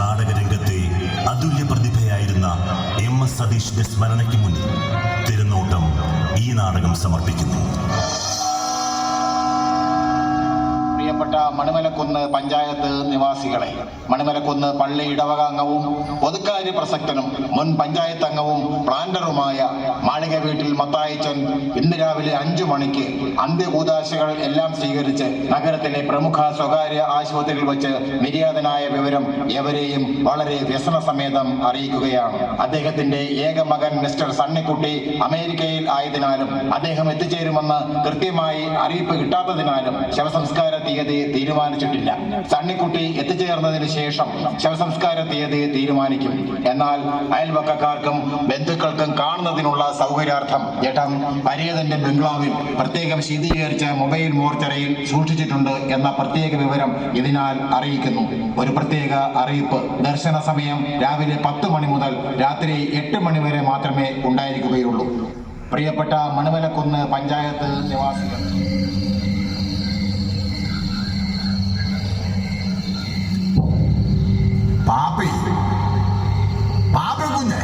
നാടകരംഗത്തെ അതുല്യ പ്രതിഭയായിരുന്ന M S സതീഷിന്റെ സ്മരണയ്ക്ക് മുന്നിൽ തിരുനോട്ടം ഈ നാടകം സമർപ്പിക്കുന്നു. മണിമലക്കുന്ന് പഞ്ചായത്ത് നിവാസികളെ മണിമലക്കുന്ന് പള്ളി ഇടവക അംഗവും ഒതുക്കാരി പ്രസക്തനും മുൻ പഞ്ചായത്ത് അംഗവും പ്ലാന്ററുമായ മാളിക വീട്ടിൽ മത്തായിച്ചൻ ഇന്ന് രാവിലെ അഞ്ചു മണിക്ക് അന്ത്യകൂതാശകൾ എല്ലാം സ്വീകരിച്ച് നഗരത്തിലെ പ്രമുഖ സ്വകാര്യ ആശുപത്രിയിൽ വെച്ച് നിര്യാതനായ വിവരം എവരെയും വളരെ വ്യസന സമേതം അറിയിക്കുകയാണ്. അദ്ദേഹത്തിന്റെ ഏക മകൻ മിസ്റ്റർ സണ്ണിക്കുട്ടി അമേരിക്കയിൽ ആയതിനാലും അദ്ദേഹം എത്തിച്ചേരുമെന്ന് കൃത്യമായി അറിയിപ്പ് കിട്ടാത്തതിനാലും ശവസംസ്കാര തീയതി തീരുമാനിച്ചിട്ടില്ല. സണ്ണിക്കുട്ടി എത്തിച്ചേർന്നതിന് ശേഷം ശവസംസ്കാര തീയതി തീരുമാനിക്കും. എന്നാൽ അയൽവക്കക്കാർക്കും ബന്ധുക്കൾക്കും കാണുന്നതിനുള്ള സൗകര്യാർത്ഥം ജഠം പരേതന്റെ ബംഗ്ലാവിൽ പ്രത്യേകം ശീതീകരിച്ച മൊബൈൽ മോർച്ചറിയിൽ സൂക്ഷിച്ചിട്ടുണ്ട് എന്ന പ്രത്യേക വിവരം ഇതിനാൽ അറിയിക്കുന്നു. ഒരു പ്രത്യേക അറിയിപ്പ്. ദർശന സമയം രാവിലെ പത്ത് മണി മുതൽ രാത്രി എട്ട് മണി വരെ മാത്രമേ ഉണ്ടായിരിക്കുകയുള്ളൂ. പ്രിയപ്പെട്ട മണിമലക്കുന്ന് പഞ്ചായത്ത് നിവാസികൾ പാപ്പി. പാപ്പ കുഞ്ഞെ.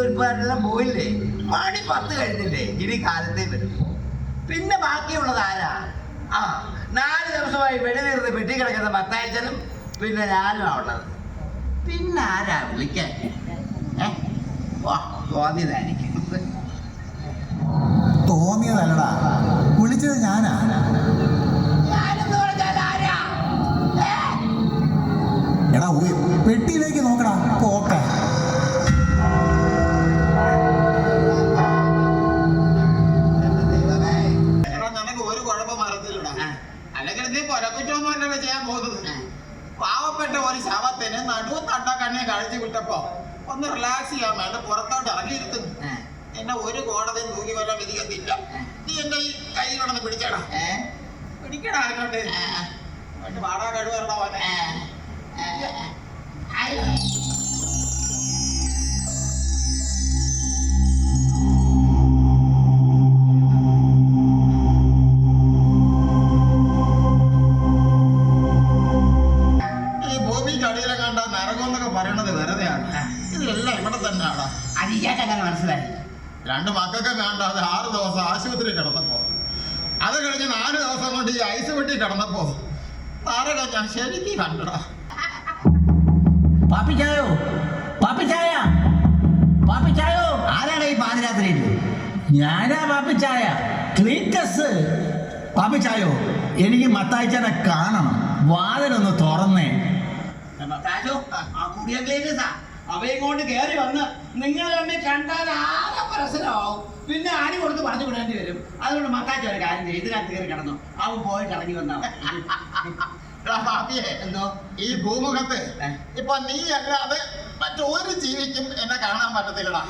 ഒരുപാടെല്ലാം പോയില്ലേ? മണി പത്ത് കഴിഞ്ഞില്ലേ? ഇനി കാലത്തേ വരും. പിന്നെ ബാക്കിയുള്ളത് ആരാ? ആ നാല് ദിവസമായി വെടിനീർന്ന് പെട്ടി കിടക്കുന്ന പത്താഴ്ചനും പിന്നെ ഞാനും ഉള്ളത്. പിന്നെ ആരാ വിളിക്കാൻ? തോന്നിയതായിരിക്കും. തോന്നിയതല്ലടാ. വിളിച്ചത് ഞാനാ. എടാ പെട്ടിയിലേക്ക് നോക്കടാ. പോക്കെ. അല്ലെങ്കിൽ നീ കൊലക്കുറ്റമൊന്നും അല്ലല്ലോ ചെയ്യാൻ പോകുന്നത്. പാവപ്പെട്ട ഒരു ശവത്തിന് നടുവ് തട്ട കണ്ണി കഴിച്ചു വിട്ടപ്പോ ഒന്ന് റിലാക്സ് ചെയ്യാൻ വേണ്ട പുറത്തോട്ട് ഇറങ്ങിയിരുത്തുന്നു. എന്നെ ഒരു കോടതി തൂക്കി വരാൻ വിധിക്കത്തില്ല നീ എന്റെ ഈ കൈ കൊണ്ടൊന്ന് പിടിച്ചടാ. പിടിക്കടാ അങ്ങോട്ട് വാടാ കഴിവറടാ അടിയിലെ കണ്ട നരകമെന്നൊക്കെ പറയണത് വെറുതെയാണ്. ഇതിലെല്ലാം ഇവിടെ തന്നെയാണ് അത് ഇയാൾക്ക് അങ്ങനെ മനസ്സിലായി. രണ്ട് മക്കൾക്ക് വേണ്ടാതെ ആറ് ദിവസം ആശുപത്രി കിടന്നപ്പോ. അത് കഴിഞ്ഞ് നാല് ദിവസം കൊണ്ട് ഈ ഐസ് വെട്ടി കിടന്നപ്പോ താരക ഞാൻ ശരിക്കും കണ്ടടാ. പാപ്പിച്ചായോ പാപ്പിച്ചായ പാപ്പിച്ചായോ ആരാണ് ഈ പാതിരാത്രിയിൽ? ഞാനാ പാപ്പിച്ചായ ക്ലീറ്റസ്. പാപ്പിച്ചായോ എനിക്ക് മത്തായിച്ചനെ കാണണം. വാതിലൊന്ന് തുറന്നേ. അവയും കൊണ്ട് കയറി വന്ന് നിങ്ങൾ തമ്മിൽ കണ്ടാൽ ആകെ പ്രശ്നമാവും. പിന്നെ ആണി കൊടുത്ത് പറഞ്ഞു വിടേണ്ടി വരും. അതുകൊണ്ട് മത്താച്ച ഒരു കാര്യം ചെയ്തു ഇതിനകത്ത് കയറി കിടന്നു. അവൻ പോയി കടങ്ങി വന്നാ എന്തോ? ഈ ഭൂമുഖത്ത്? ഇപ്പൊ നീ അല്ലാതെ മറ്റൊരു ജീവിക്കും എന്നെ കാണാൻ പറ്റത്തില്ലടാ.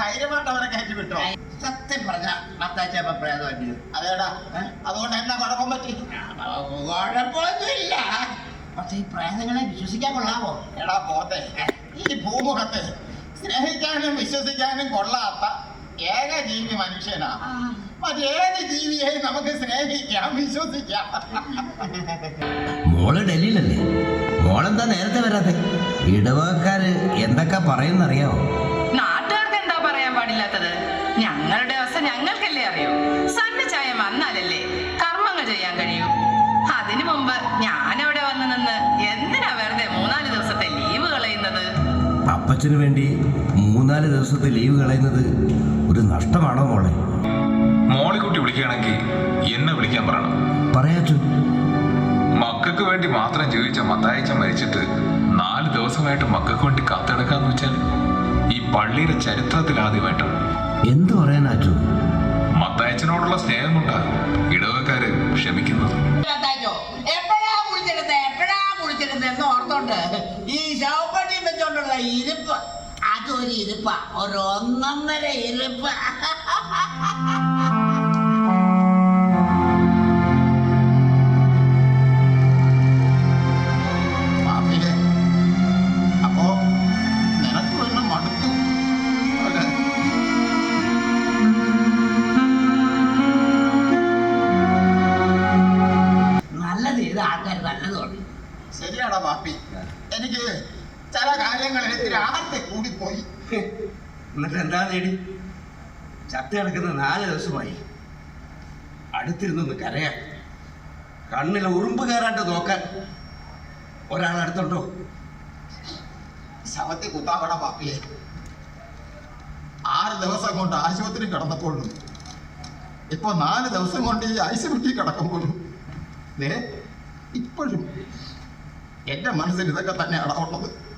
ധൈര്യമായിട്ട് അവരെ കയറ്റി വിട്ടോ. സത്യം പറഞ്ഞ മത്താച്ച പ്രേതമല്ലേ അതേടാ. അതുകൊണ്ട് എന്നാ കുഴപ്പം പറ്റി? കുഴപ്പമൊന്നുമില്ല. പക്ഷെ ഈ പ്രേതങ്ങളെ വിശ്വസിക്കാൻ കൊള്ളാവോ എടാ പോത്തെ ഈ ഭൂമുഖത്ത് സ്നേഹിക്കാനും വിശ്വസിക്കാനും കൊള്ളാത്ത ഏക ജീവി മനുഷ്യനാ മറ്റേത് ജീവിയെയും നമുക്ക് സ്നേഹിക്കാം വിശ്വസിക്കാം. മോൾ ഡൽഹിയിലല്ലേ? മോളെന്താ നേരത്തെ വരാതെ ഇടവക്കാര് എന്തൊക്കെ പറയുന്നറിയാവോ? നാട്ടുകാർക്ക് എന്താ പറയാൻ പാടില്ലാത്തത്? ഞങ്ങളുടെ അവസ്ഥ ഞങ്ങൾക്കല്ലേ അറിയൂ. അപ്പച്ചന് വേണ്ടി മൂന്നാൽ ദിവസത്തെ ലീവ് കളയുന്നത് ഒരു നഷ്ടമാണോ മോളെ? മോളിക്കുട്ടി വിളിക്കുകയാണെങ്കിൽ എന്നെ വിളിക്കാൻ പറയണം. പറയാച്ചു. മക്കൾക്ക് വേണ്ടി മാത്രം ജീവിച്ച മത്തായച്ച മരിച്ചിട്ട് നാല് ദിവസമായിട്ട് മക്കൾക്ക് വേണ്ടി കാത്തിടക്കാന്ന് വെച്ചാൽ ഈ പള്ളിയുടെ ചരിത്രത്തിൽ ആദ്യമായിട്ടാണ് എന്തു പറയാനാച്ചു? മത്തായച്ചനോടുള്ള സ്നേഹം കൊണ്ടാണ് ഇടവക്കാര് ക്ഷമിക്കുന്നത്. വെച്ചോണ്ടുള്ള ഇരിപ്പ്. അതൊരു ഇരുപ്പ. ഒരു ഒന്നൊന്നര ഇരിപ്പ്. എന്നിട്ട് എന്താ നേടി ചത്ത് കിടക്കുന്ന നാല് ദിവസമായി. അടുത്തിരുന്നൊന്ന് കരയാൻ. കണ്ണിൽ ഉറുമ്പ് കയറാണ്ട് നോക്കാൻ. ഒരാൾ അടുത്തുണ്ടോ? ശവത്തി കുത്താവട പാപ്പിയെ. ആറ് ദിവസം കൊണ്ട് ആശുപത്രി കിടന്നപ്പോഴും ഇപ്പൊ നാല് ദിവസം കൊണ്ട് ഈ ഐസ് കുട്ടി കിടക്കുമ്പോഴും ദേ ഇപ്പോഴും എന്റെ മനസ്സിൽ ഇതൊക്കെ തന്നെയാണ് ഉള്ളത്?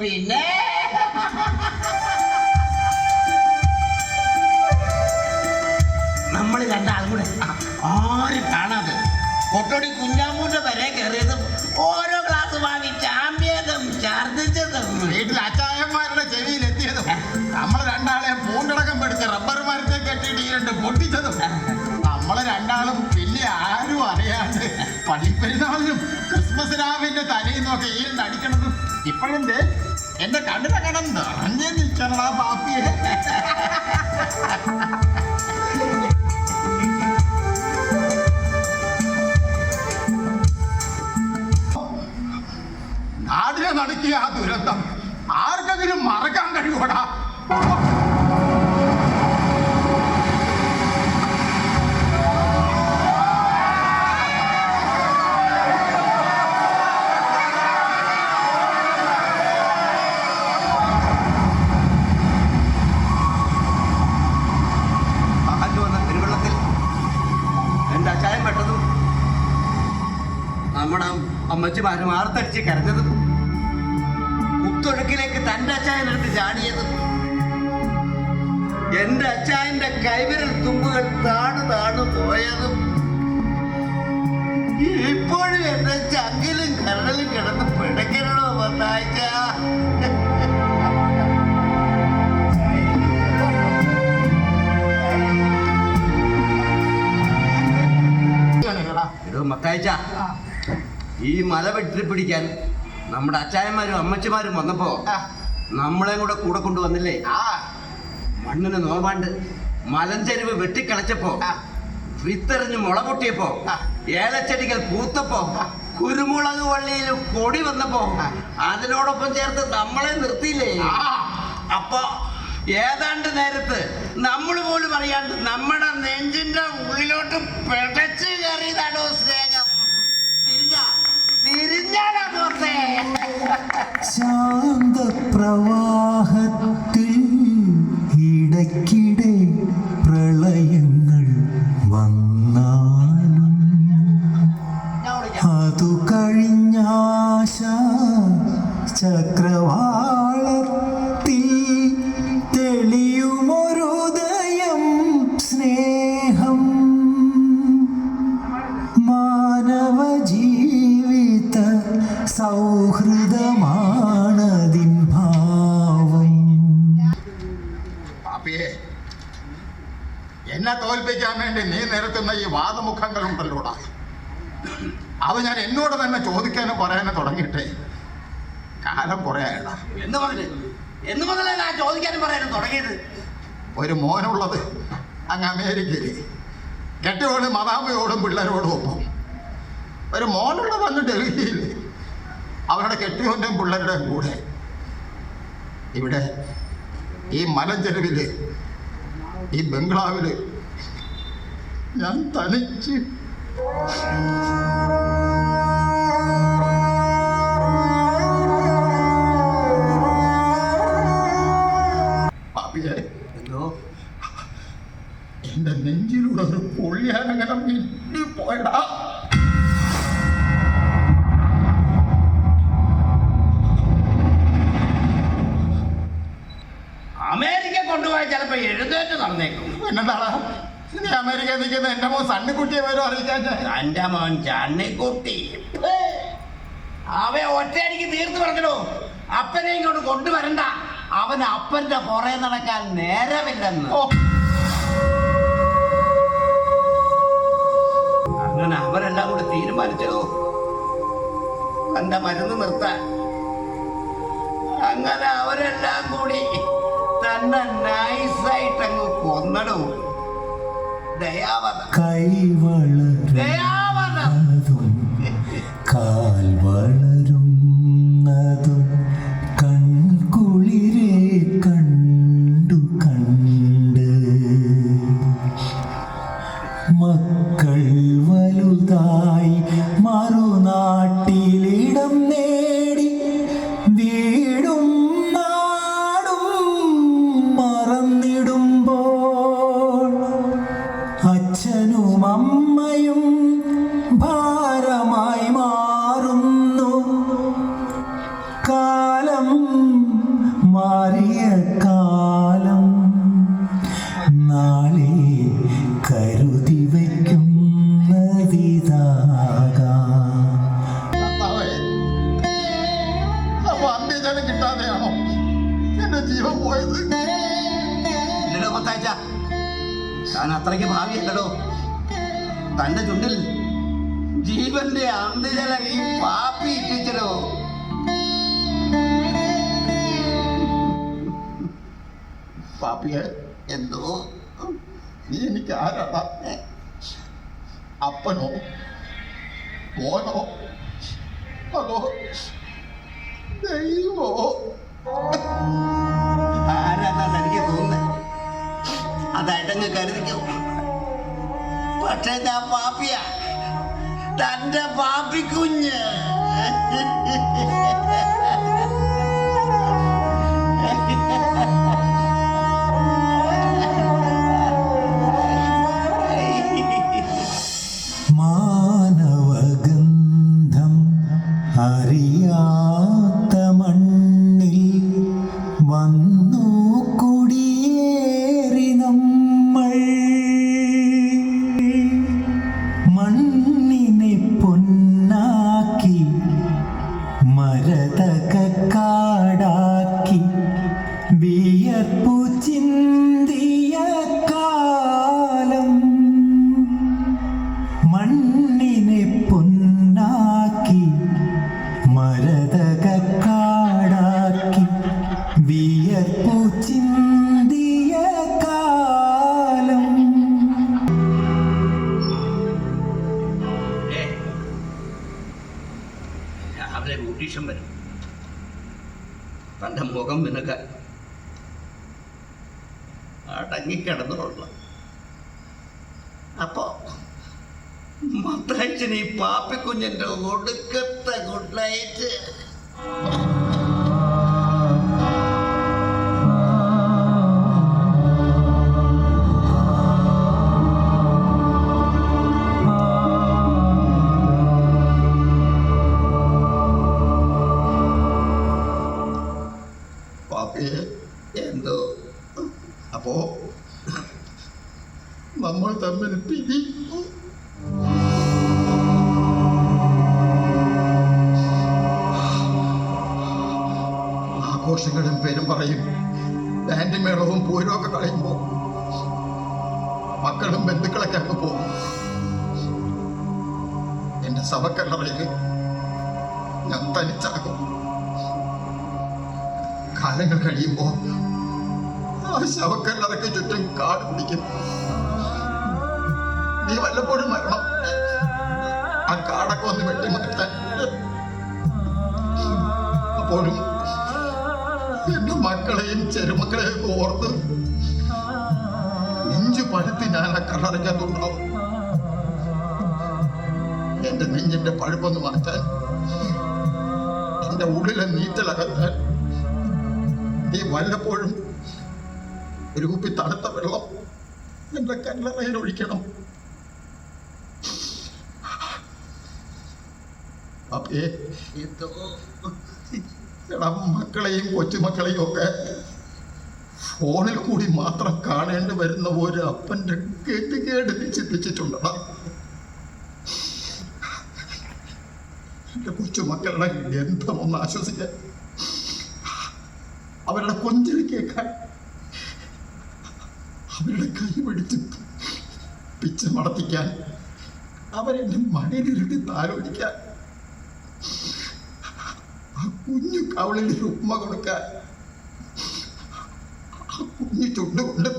പിന്നെ? നമ്മൾ രണ്ടാളും കൂടെ ആരും കാണാതെ കൊട്ടോടി കുഞ്ഞാമ്മൂന്റെ വരെ കയറിയതും ഓരോ ഗ്ലാസ് വാങ്ങി ചാമ്പ്യതും ഛർദിച്ചതും. വീട്ടിൽ അച്ചായന്മാരുടെ ചെവിയിൽ എത്തിയതും നമ്മൾ രണ്ടാളെ പൂണ്ടടക്കം പിടിച്ച് റബ്ബർ മരത്തെ കെട്ടിയിട്ട് ഈ രണ്ട് പൊട്ടിച്ചതും. നമ്മൾ രണ്ടാളും വലിയ ആരും അറിയാണ്ട് പള്ളിപ്പെരുന്നാളിനും ക്രിസ്മസ് രാവിന്റെ തലേന്നൊക്കെ ഈ നടിക്കണതും ഇപ്പോഴും ദേ എന്റെ കണ്ണിലെ കടം നിറഞ്ഞേ നിൽക്കണടാ പാപ്പിയെ. നാടിനെ നടുക്കിയ ആ ദുരന്തം ആർക്കെങ്കിലും മറക്കാൻ കഴിയൂടാ അമ്മച്ചിമാരും ആർത്തടിച്ച് കരഞ്ഞതും കുത്തൊഴുക്കിലേക്ക് തന്റെ അച്ചായനെടുത്ത് ചാടിയതും എന്റെ അച്ചായന്റെ കൈവിരൽ തുമ്പുകൾ താണു താണു പോയതും ഇപ്പോഴും എന്റെ ചങ്കിലും കരടലും കിടന്ന് പിടയ്ക്കണോ വന്നായിച്ച മത്തായിച്ച. ഈ മല വെട്ടി പിടിക്കാൻ നമ്മുടെ അച്ചായന്മാരും അമ്മച്ചിമാരും വന്നപ്പോ നമ്മളെ കൂടെ കൂടെ കൊണ്ടുവന്നില്ലേ? ആ. മണ്ണിന് നോവാണ്ട് മലഞ്ചെരുവ് വെട്ടിക്കളച്ചപ്പോ വിത്തെറിഞ്ഞ് മുള പൊട്ടിയപ്പോ ഏലച്ചെടികൾ പൂത്തപ്പോ കുരുമുളക് വള്ളിയിൽ കൊടി വന്നപ്പോ അതിനോടൊപ്പം ചേർത്ത് നമ്മളെ നിർത്തിയില്ലേ? അപ്പൊ ഏതാണ്ട് നേരത്ത് നമ്മൾ പോലും അറിയാണ്ട് നമ്മുടെ നെഞ്ചിന്റെ ഉള്ളിലോട്ട് പിടച്ച് കയറിയതാണോ ശാന്തപ്രവാഹത്തിൽ ഇടയ്ക്കിടെ പ്രളയങ്ങൾ വന്നാലും അതു കഴിഞ്ഞാശ ചക്രവാളത്തിൽ നീ നിരത്തുന്ന ഈ വാദമുഖങ്ങൾ ഉണ്ടല്ലോടാ. അത് ഞാൻ എന്നോട് തന്നെ ചോദിക്കാനും പറയാനും തുടങ്ങിയിട്ടേ. കാലം കുറേ ആയടാ എന്ന് പറഞ്ഞു? എന്ന് മുതലേ ഞാൻ ചോദിക്കാനും പറയാനും തുടങ്ങിയത്? ഒരു മോനുള്ളത് അങ്ങ് അമേരിക്കയിൽ കെട്ടിയോടും മതാമയോടും പിള്ളേരോടും ഒപ്പം. ഒരു മോനുള്ളത് അങ്ങ് ഡൽഹിയിൽ അവരുടെ കെട്ടിയോന്റെയും പിള്ളേരുടെയും കൂടെ. ഇവിടെ ഈ മലഞ്ചെരുവിൽ ഈ ബംഗ്ലാവിൽ ഞാൻ തനിച്ച് എന്തോ? എന്റെ നെഞ്ചിലൂടെ ഒരു പൊള്ളിയാനകരം മിന്നി പോയടാ അമേരിക്ക കൊണ്ടുപോയ ചിലപ്പോ എഴുന്നേറ്റ് നടന്നേക്കും. പിന്നെന്താടാ നീ അമേരിക്ക നിൽക്കുന്ന എന്റെ മോൻ സണ്ണിക്കുട്ടിയെ വരും അറിയിക്കാൻ എന്റെ മോൻ ചണ്ണിക്കുട്ടി. അവ ഒറ്റയടിക്ക് തീർത്തു പറഞ്ഞോ അപ്പനെ ഇങ്ങോട്ട് കൊണ്ടുവരണ്ട. അവൻ അപ്പന്റെ പുറകെ നടക്കാൻ നേരമില്ലെന്ന്. അങ്ങനെ അവരെല്ലാം കൂടി തീരുമാനിച്ചു. തന്റെ മരുന്ന് നിർത്താൻ. അങ്ങനെ അവരെല്ലാം കൂടി തന്നെ നൈസായിട്ടങ്ങ് കൊന്നടും. ദയാവധം കൈവളരും കിട്ടാതെയാണോ എന്റെ ജീവൻ പോയത് ഇല്ലടോ കൊത്താച്ച താൻ അത്രയ്ക്ക് ഭാവിയല്ലടോ. തന്റെ ചുണ്ടിൽ ജീവന്റെ അന്തിജല ഈ പാപ്പി ഇട്ടിച്ചടോ. പാപ്പിയെ എന്തോ? നീ എനിക്ക് ആരാടാ? അപ്പനോ? മോനോ? അതോ ദൈവമോ? ആരാന്നാണ് എനിക്ക് തോന്നുന്നത് അതായിട്ടങ്ങ് കരുതിക്കോ. പക്ഷെ ഞാൻ പാപ്പിയ. തന്റെ പാപ്പി രാവിലെ ബ്യൂട്ടീഷ്യൻ വരും. തന്റെ മുഖം നിനക്ക് ടങ്ങിക്കിടന്നുള്ള അപ്പോ മത്തച്ഛൻ ഈ പാപ്പിക്കുഞ്ഞിന്റെ ഒടുക്കത്തെ ഗുഡ് നൈറ്റ് പാപ്പിയെ എന്തോ. അപ്പോ നമ്മൾ തമ്മിൽ പിരി. ആഘോഷങ്ങളും പേരും പറയും. ബാൻഡ് മേളവും ഒക്കെ കളയുമ്പോ മക്കളും ബന്ധുക്കളൊക്കെ അങ്ങ് പോകും. എന്റെ സഭക്കല്ലറയിൽ ഞാൻ തനിച്ചാകും. കാലങ്ങൾ കഴിയുമ്പോ ആ ശവക്കല്ലറയ്ക്ക് ചുറ്റും കാട് പിടിക്കും. നീ വല്ലപ്പോഴും മരണം ആ കാടൊക്കെ ഒന്ന് വെട്ടി മാറ്റാൻ. അപ്പോഴും എന്റെ മക്കളെയും ചെറുമക്കളെയും ഓർത്ത് നെഞ്ചു പഴുത്തി ഞാൻ ആ കല്ലറയ്ക്കകത്തുണ്ടാവും എന്റെ നെഞ്ചിന്റെ പഴുപ്പൊന്ന് മാറ്റാൻ എന്റെ ഉള്ളിലെ നീറ്റലകത്താൻ നീ വല്ലപ്പോഴും ഒരു കുപ്പി തണുത്ത വെള്ളം എന്റെ കല്ലറയിൽ ഒഴിക്കണം. അപ്പേ എടാ മക്കളെയും കൊച്ചുമക്കളെയും ഒക്കെ ഫോണിൽ കൂടി മാത്രം കാണേണ്ടി വരുന്ന ഒരു അപ്പന്റെ കേട്ട് നീ ചിന്തിച്ചിട്ടുണ്ടടാ എന്റെ കൊച്ചുമക്കളുടെ ഗന്ധം ഒന്ന് ആശ്വസിക്കാൻ. അവളെ കൊഞ്ചിൽ കേൾക്കാൻ അവരുടെ കൈ പിടിച്ച് പിച്ച് മടത്തിക്കാൻ അവരെന്നെ മണിയിലിരുട്ടി താലോചിക്കാൻ ആ കുഞ്ഞു കവളിൽ ഉമ്മ കൊടുക്കാൻ ആ കുഞ്ഞു ചുണ്ടുകൊണ്ട്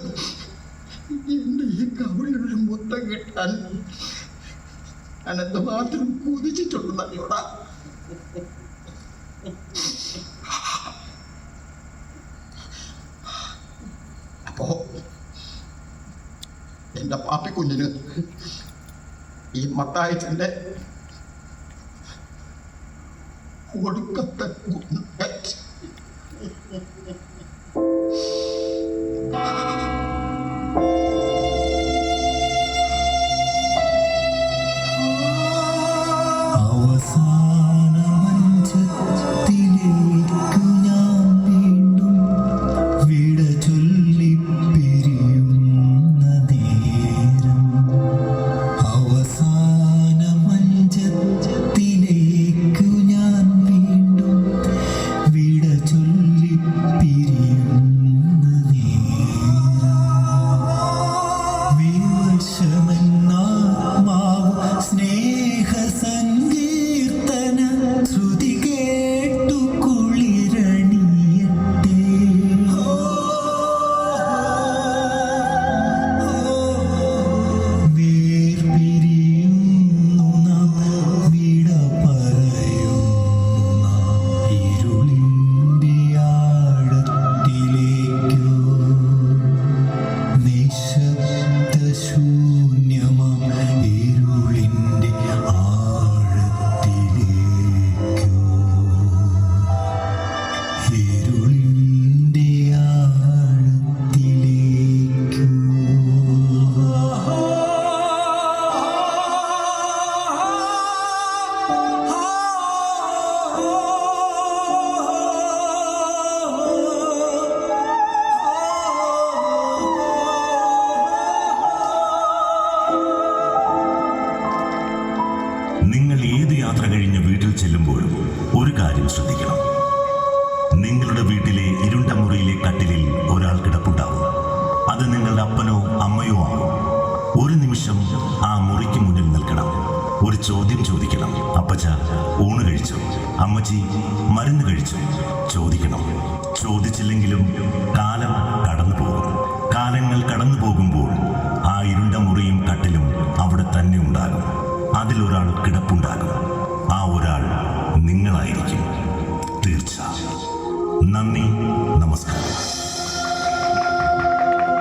എന്റെ ഈ കവളിൽ ഒരു മുത്തം കിട്ടാൻ ഞാൻ എന്തുമാത്രം you. കുഞ്ഞിന്. ഈ മത്തായച്ചന്റെ ഒടുക്കത്തെ ബാപ്പുജി മരുന്ന് കഴിച്ചു.